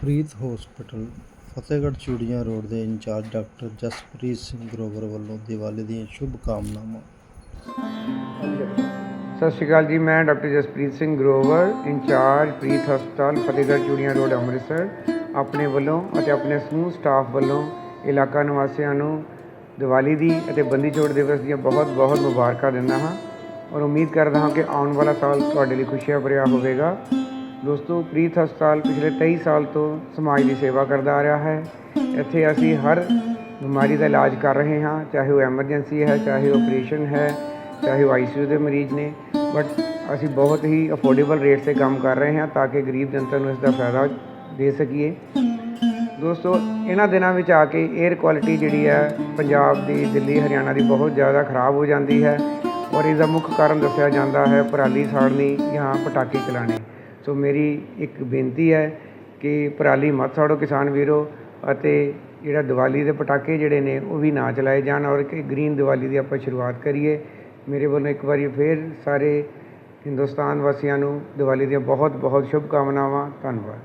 ਪ੍ਰੀਤ ਹਸਪਤਾਲ ਫਤਿਹਗੜ੍ਹ ਚੂੜੀਆਂ ਰੋਡ ਦੇ incharge doctor Jaspreet Singh Grover ਵੱਲੋਂ ਦੀਵਾਲੀ ਦੀਆਂ ਸ਼ੁਭ ਕਾਮਨਾਵਾਂ। ਸਤਿ ਸ਼੍ਰੀ ਅਕਾਲ ਜੀ, ਮੈਂ ਡਾਕਟਰ ਜਸਪ੍ਰੀਤ ਸਿੰਘ ਗਰੋਵਰ, ਇੰਚਾਰਜ ਪ੍ਰੀਤ ਹਸਪਤਾਲ ਫਤਿਹਗੜ੍ਹ ਚੂੜੀਆਂ ਰੋਡ, ਅੰਮ੍ਰਿਤਸਰ। ਆਪਣੇ ਵੱਲੋਂ ਅਤੇ ਆਪਣੇ ਸਮੂਹ ਸਟਾਫ ਵੱਲੋਂ ਇਲਾਕਾ ਨਿਵਾਸੀਆਂ ਨੂੰ ਦੀਵਾਲੀ ਦੀ ਅਤੇ ਬੰਦੀ ਛੋੜ ਦਿਵਸ ਦੀਆਂ ਬਹੁਤ ਬਹੁਤ ਮੁਬਾਰਕਾਂ ਦਿੰਦਾ ਹਾਂ ਔਰ ਉਮੀਦ ਕਰਦਾ ਹਾਂ ਕਿ ਆਉਣ ਵਾਲਾ ਸਾਲ ਤੁਹਾਡੇ ਲਈ ਖੁਸ਼ੀਆਂ ਭਰਿਆ ਹੋਵੇਗਾ। ਦੋਸਤੋ, ਪ੍ਰੀਤ ਹਸਪਤਾਲ ਪਿਛਲੇ 23 ਸਾਲ ਤੋਂ ਸਮਾਜ ਦੀ ਸੇਵਾ ਕਰਦਾ ਆ ਰਿਹਾ ਹੈ। ਇੱਥੇ ਅਸੀਂ ਹਰ ਬਿਮਾਰੀ ਦਾ ਇਲਾਜ ਕਰ ਰਹੇ ਹਾਂ, ਚਾਹੇ ਉਹ ਐਮਰਜੈਂਸੀ ਹੈ, ਚਾਹੇ ਆਪਰੇਸ਼ਨ ਹੈ, ਚਾਹੇ ਉਹ ਆਈਸੀਯੂ ਦੇ ਮਰੀਜ਼ ਨੇ। ਬਟ ਅਸੀਂ ਬਹੁਤ ਹੀ ਅਫੋਰਡੇਬਲ ਰੇਟ ਤੇ ਕੰਮ ਕਰ ਰਹੇ ਹਾਂ ਤਾਂ ਕਿ ਗਰੀਬ ਜਨਤਾ ਨੂੰ ਇਸ ਦਾ ਫਾਇਦਾ ਦੇ ਸਕੀਏ। ਦੋਸਤੋ, ਇਹਨਾਂ ਦਿਨਾਂ ਵਿੱਚ ਆ ਕੇ 에ਅਰ ਕੁਆਲਿਟੀ ਜਿਹੜੀ ਹੈ ਪੰਜਾਬ ਦੀ, ਦਿੱਲੀ, ਹਰਿਆਣਾ ਦੀ ਬਹੁਤ ਜ਼ਿਆਦਾ ਖਰਾਬ ਹੋ ਜਾਂਦੀ ਹੈ। ਔਰ ਇਸ ਦਾ ਮੁੱਖ ਕਾਰਨ ਦੱਸਿਆ ਜਾਂਦਾ ਹੈ ਪਰਾਲੀ ਸਾੜਨੀ ਜਾਂ ਪਟਾਕੇ ਚਲਾਣੇ ਸੋ ਮੇਰੀ ਇੱਕ ਬੇਨਤੀ ਹੈ ਕਿ ਪਰਾਲੀ ਮਤ ਸਾੜੋ ਕਿਸਾਨ ਵੀਰੋ ਅਤੇ ਜਿਹੜਾ ਦੀਵਾਲੀ ਦੇ ਪਟਾਕੇ ਜਿਹੜੇ ਨੇ ਉਹ ਵੀ ਨਾ ਚਲਾਏ ਜਾਣ ਔਰ ਕਿ ਗ੍ਰੀਨ ਦੀਵਾਲੀ ਦੀ ਆਪਾਂ ਸ਼ੁਰੂਆਤ ਕਰੀਏ। ਮੇਰੇ ਵੱਲੋਂ ਇੱਕ ਵਾਰੀ ਫੇਰ ਸਾਰੇ ਹਿੰਦੁਸਤਾਨ ਵਾਸੀਆਂ ਨੂੰ ਦੀਵਾਲੀ ਦੀਆਂ ਬਹੁਤ ਬਹੁਤ ਸ਼ੁਭ ਕਾਮਨਾਵਾਂ ਧੰਨਵਾਦ।